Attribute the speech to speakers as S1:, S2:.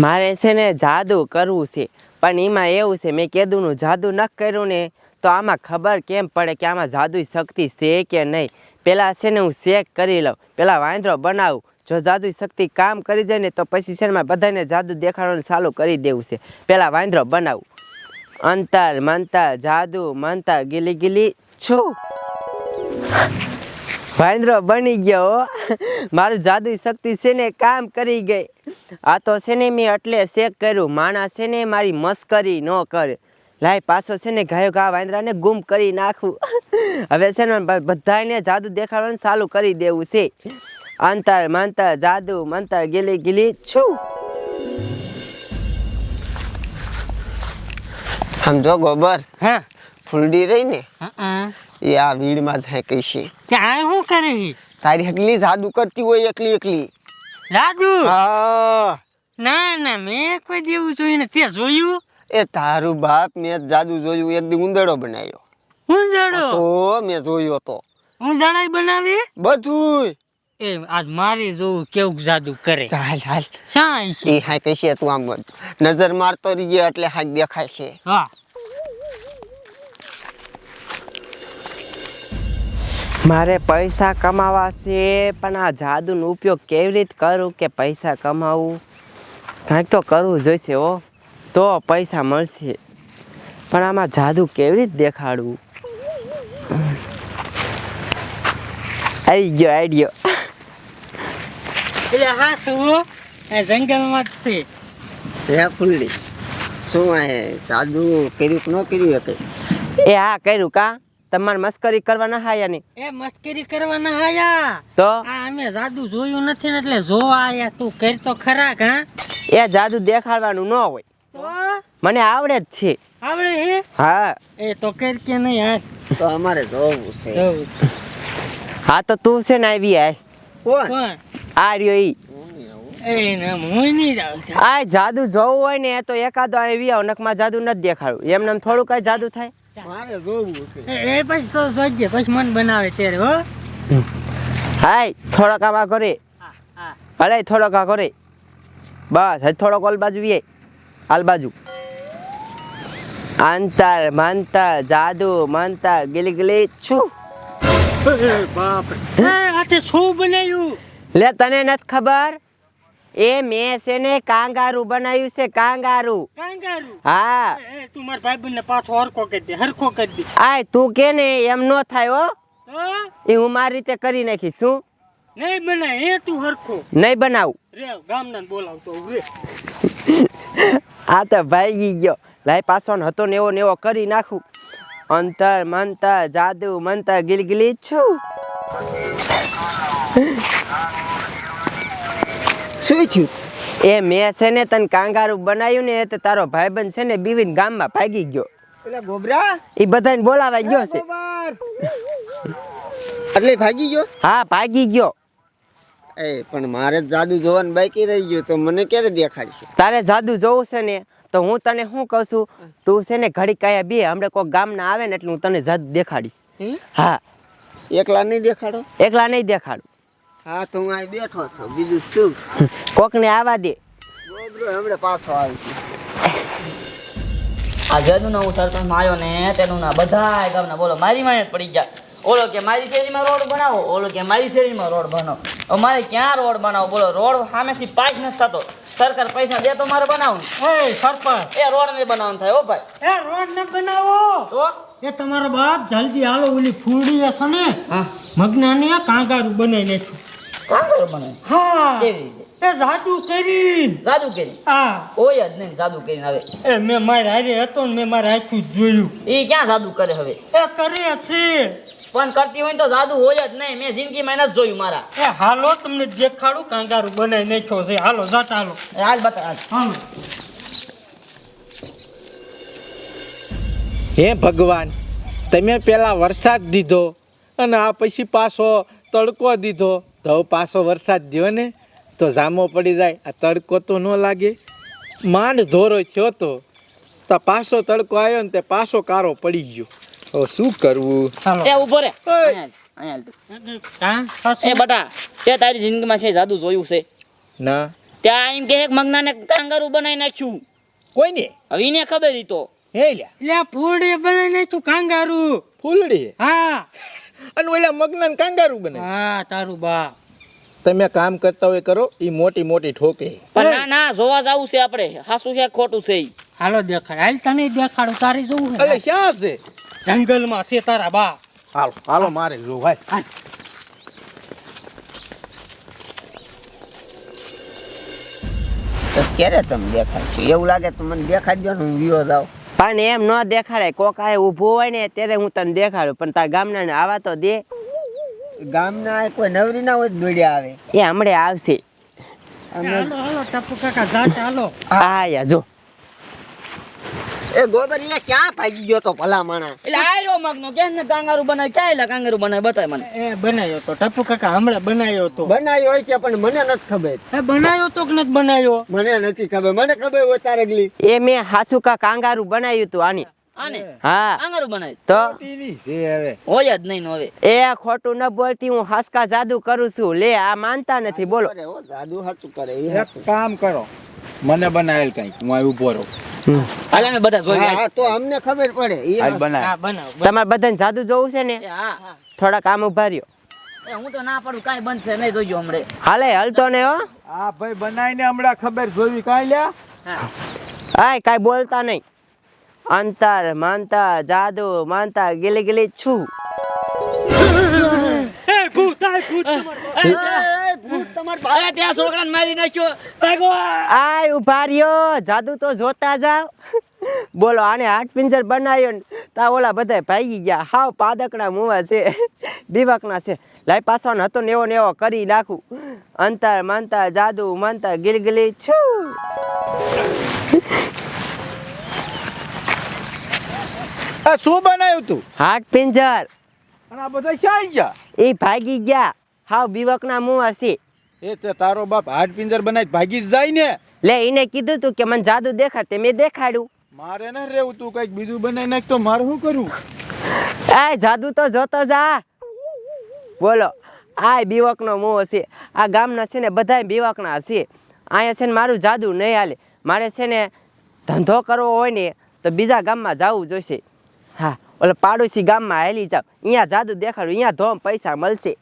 S1: મારે છે ને જાદુ કરવું છે. પણ એમાં એવું છે, મેં કીધુંનું જાદુ ન કર્યું ને, તો આમાં ખબર કેમ પડે કે આમાં જાદુ શક્તિ છે કે નહીં? પહેલાં છે ને હું શેક કરી લઉં પહેલાં વાંદરો બનાવું. જો જાદુ શક્તિ કામ કરી જાય ને, તો પછી છે ને બધાને જાદુ દેખાડવાનું ચાલુ કરી દેવું છે. પહેલાં વાંદરો બનાવું. અંતર, મંતર, જાદુ, મંતર, ગીલી ગીલી, છું. વાંદરો બની ગયો હો. મારું જાદુ શક્તિ છે ને કામ કરી ગઈ. આ તો છે ને મેં એટલે ચેક કર્યું. માણસ છે ને મારી મસ્કરી ન કરે. લાય પાછો છે ને ગાયો ગા વાંદરાને ગુમ કરી નાખું. હવે છે ને બધાને જાદુ દેખાડવાનું ચાલુ કરી દેવું છે. અંતર મંતર જાદુ મંતર ગીલી ગીલી છું. સમજો ગોબર
S2: હા.
S1: ફૂલડી રહી ને?
S2: હા.
S1: એ આ વીડમાં જાય કઈ છે.
S2: ત્યાં શું કરે છે?
S1: તારી એકલી જાદુ કરતી હોય એકલી એકલી.
S2: જાદુ?
S1: હા.
S2: ના ના મેં કોઈ દેવું જોયું ને તે જોયું?
S1: એ તારું બાપ મેં જાદુ જોયું એક દી ઉંદરડો બનાવ્યો.
S2: જડો
S1: તો મેં જોયો તો
S2: હું બનાવી?
S1: બધું
S2: એ આજ મારે જોવું કેવું જાદુ કરે.
S1: ચાલ ચાલ.
S2: સાંઈ છે.
S1: એ હા છે તું આમ નજર મારતો રહીએ એટલે હા દેખાય છે.
S2: હા.
S1: મારે પૈસા કમાવા છે પણ આ જાદુનો ઉપયોગ કેવી રીતે કરું કે પૈસા કમાવું? કાંઈક તો કરવું જોઈશે હો તો પૈસા મળશે. પણ આમાં જાદુ કેવી રીતે દેખાડવું? આવી ગયો આઈડિયો
S2: એટલે હા શું? જંગલમાં જ છે.
S1: હે ફૂલડી શું જાદુ કર્યું કે ન કર્યું એ હા કર્યું કા? તમારે મસ્કરી કરવાના હાયા ની?
S2: એ મસ્કરી કરવાના આયા
S1: તો?
S2: આ અમે જાદુ જોયું નથી ને એટલે જોવા આયા. તું કર તો ખરા હા?
S1: એ જાદુ દેખાડવાનું ન હોય.
S2: તો?
S1: મને આવડે જ છે.
S2: આવડે હે?
S1: હા.
S2: એ તો કર કે નહીં હા?
S1: તો અમારે જોવું છે.
S2: જોવું.
S1: હા તો તું છે ને આવી આય. કોણ? આ રહ્યો ઈ.
S2: એ ના હું નહીં જાઉં છું.
S1: આ જાદુ જોવું હોય ને તો એકાદો આવી આવ નકમાં જાદુ નથી દેખાડું. એમને એમ થોડું કઈ જાદુ થાય. મારે જોવું છે.
S2: એ એ પછી તો જોજે પછી મન બનાવે ત્યારે હો.
S1: હાય થોડોક આવા કરે
S2: હા હા.
S1: થોડોક આ કરે બસ હજી થોડોક ઓલ બાજુ વીએ. આલ બાજુ. આંતર મંતર જાદુ મંતર ગિલી ગિલી. છું.
S2: બાપ શું બનાવ્યું
S1: લે તને નથી ખબર? એ મેં છે ને કાંગારું બનાવ્યું છે કાંગારું.
S2: કાંગારું?
S1: હા.
S2: એ તું મારા ભાઈબંધને પાછો હરખો કરી દે હરખો કરી દે.
S1: આય તું કે ને એમ નો થાય હો. એ હું મારી રીતે કરી નાખી શું?
S2: નહીં બનાય એ તું હરખો.
S1: નહીં બનાવું.
S2: રે ગામના બોલાવતો રે.
S1: આ તો ભાઈ ગયો. લાય પાછો ને હતો ને એવો ને એવો કરી નાખું. અંતર મંતર જાદુ મંતર ગિલગિલી છું. શું થયું? એ મેં છે ને તને કાંગારું બનાવ્યું ને તો તારો ભાઈબંધ છે ને બીવીન ગામમાં ભાગી ગયો.
S3: પેલા ગોબરા?
S1: એ બધાને બોલાવા ગયો છે.
S3: એટલે ભાગી ગયો?
S1: હા ભાગી ગયો.
S3: એ પણ મારે જાદુ જોવાનું બાકી રહી ગયું તો મને ક્યારે દેખાડશે?
S1: તારે જાદુ જોવું છે ને તો હું તને શું કહું છું? તું છે ને ઘડી કાયા બે હમણાં કોઈ ગામના આવે ને એટલે હું તને જાદુ દેખાડીશ. હા.
S3: એકલા નહીં દેખાડો?
S1: એકલા નહીં દેખાડું.
S3: હા તો હું અહીં બેઠો છું. બીજું શું?
S1: કોકને આવા દે.
S3: ગોબરો હમણાં પાછો આવી
S4: આ જદુનો હું સરપંચ આવ્યો ને તેનું ના બધા ગામના બોલો મારી માં જ પડી ગયા. ઓલો કે મારી શેરીમાં રોડ બનાવો. ઓલો કે મારી શેરીમાં રોડ બનાવો હવે મારે ક્યાં રોડ બનાવો? બોલો રોડ સામેથી પાસ નથી થતો. સરકાર પૈસા દે તો મારે બનાવું
S2: એ સરપંચ.
S4: એ રોડ નહીં બનાવવાનું થાય ઓ ભાઈ.
S2: એ રોડ ને બનાવો.
S4: તો?
S2: એ તમારો બાપ જલ્દી હાલો ઓલી ફૂડી હશે ને
S4: હા.
S2: મગનાને કાંગારું બનાવી નાખ્યું હા.
S4: કેવી રીતે?
S2: એ જાદુ કરી
S4: જાદુ કરી
S2: હા.
S4: કોઈ જ નહીં જાદુ કરીને હવે.
S2: એ મેં મારે હારે હતો ને મેં મારે આખું જોયું.
S4: એ ક્યાં જાદુ કરે હવે?
S2: એ કરે છે.
S4: પણ કરતી હોય તો જાદુ હોય જ નહીં. મેં જિંદગીમાં નથી જોયું મારા.
S2: એ હાલો તમને દેખાડું કાંગારું બનાવી નાખ્યો છે. હાલો જટ હાલો.
S4: એ હાલ બતા આજ
S2: હાલો.
S5: હે ભગવાન તમે પેલા વરસાદ દીધો અને આ પછી પાછો તડકો દીધો. તો પાછો વરસાદ દ્યો ને તો જામો પડી જાય. આ તડકો તો ન લાગે. માંડ ધોરો થયો તો તો પાછો તડકો આવ્યો ને તે પાછો કારો પડી ગયો. હવે શું કરવું?
S4: એ ઊભો રે. એ બટા તે તારી જિંદગીમાં છે જાદુ જોયું છે.
S5: ના.
S4: ત્યાં એમ કે એક મગનાને કાંગારું બનાવી નાખ્યું.
S5: કોઈને?
S4: હવે એને ખબર ઈ તો.
S5: હે લ્યા.
S2: લ્યા ફૂલડી બનાવી નાખ્યું કાંગારું.
S5: ફૂલડી?
S2: હા.
S5: અને ઓલા મગ્ન કાંગારું બને.
S2: હા તારું બા
S5: તમે કામ કરતા હોય કરો એ મોટી મોટી ઠોકે.
S4: પણ ના ના જોવા જવું છે આપણે. હાસુ છે ખોટું છે
S2: હાલો દેખાડ. હાલ તને દેખાડું તારી જોવું ને
S5: શ્યાં છે?
S2: જંગલમાં છે તારા બા
S5: હાલો હાલો મારે જો ભાઈ
S3: તો ક્યારે તમે દેખાડશો? એવું લાગે તો મને દેખાડજો ને હું વિયો જાઉં.
S1: પણ એમ ન દેખાડે કોક આ ઊભું હોય ને ત્યારે હું તને દેખાડું. પણ તાર ગામના ને આવા તો દે.
S3: ગામના કોઈ નવરી ના હોય તો દોડ્યા આવે.
S1: એ હમણે આવશે.
S2: હાલો હાલો ટપુ કાકા જાટ હાલો.
S1: આ યા જો.
S3: એ ગોબર અહીંયા ક્યાં ભાગી ગયો તો ભલા માણા
S4: એટલે આયરો મગનો કે ને કાંગારું બનાવે ક્યાં એલા કાંગારું બનાવે બતાય મને.
S2: એ બનાવ્યો તો ટપુ કાકા હમણાં બનાવ્યો તો.
S3: બનાવ્યો હોય છે પણ મને નથી ખબર.
S2: એ બનાવ્યો તો કે નથી બનાવ્યો?
S3: મને નથી ખબર. મને ખબર હોય તારે ગલી
S1: એ મેં હાસુકા કાંગારું બનાવ્યું તું આની.
S4: આને?
S1: હા.
S4: કાંગારું બનાવ્યું?
S1: તો?
S5: ટીવી છે હવે.
S4: હોય જ નહીં ને હવે.
S1: એ ખોટું ન બોલતી હું હાસકા જાદુ કરું છું. લે આ માનતા નથી બોલો.
S3: જાદુ સાચું કરે એ
S5: કામ કરો. મને બનાવેલ કઈ હું અહીં ઊભો રહું.
S4: હાલે અમે બધા જોઈ
S3: હા હા, તો અમને ખબર પડે.
S5: હાલ બનાવ
S2: હા બનાવ
S1: તમારે બધાને જાદુ જોવું છે ને?
S4: હા
S1: થોડા કામ ઊભા રહ્યો.
S4: એ હું તો ના પડું કાઈ બનશે નહીં જોજો હમણે.
S1: હાલે હલતો ને હો.
S5: હા ભાઈ બનાવીને હમણાં ખબર જોવી કાઈ લ્યા?
S1: આય કાઈ બોલતા નહીં. અંતર માનતા જાદુ માનતા ગીલી ગીલી છું.
S2: એ ભૂત આય ભૂત
S4: ત્યાં છોકરાને મારી નાખ્યો.
S1: આય ઊભા રહ્યો. જાદુ તો જોતા જાવ. બોલો આને હાથ પિંજર બનાવ્યો ને તા ઓલા બધા ભાગી ગયા. હાવ પાદકના મુવા છે. બીવકના છે. લાઈ પાછો હતો ને એવો ને એવો કરી નાખું. અંતર મંતર જાદુ મંતર ગીલગીલી છું.
S5: આ શું બનાવ્યું તું?
S1: હાટ પિંજર.
S5: અને આ બધા શાઈ ગયા?
S1: એ ભાગી ગયા. હાવ બીવકના મુવા છે.
S5: એ તે તારો બાપ હાડ પિંજર બનાવી ભાગી જ જાય ને.
S1: લે એને કીધું તું કે મને જાદુ દેખાડ તે મેં દેખાડ્યું.
S5: મારે ન રહેવું તું કંઈક બીજું બનાવી નાખ તો મારે શું કરું
S1: આ જાદુ તો જોતો જા. બોલો આ બીવકનો મોહ છે આ ગામના છે ને બધા બીવકના છે અહીંયા છે ને મારું જાદુ નહીં હાલે. મારે છે ને ધંધો કરવો હોય ને તો બીજા ગામમાં જવું જોઈશે હા ઓલે પાડોશી ગામમાં હાલી જાવ. અહીંયા જાદુ દેખાડું અહીંયા ધોમ પૈસા મળશે.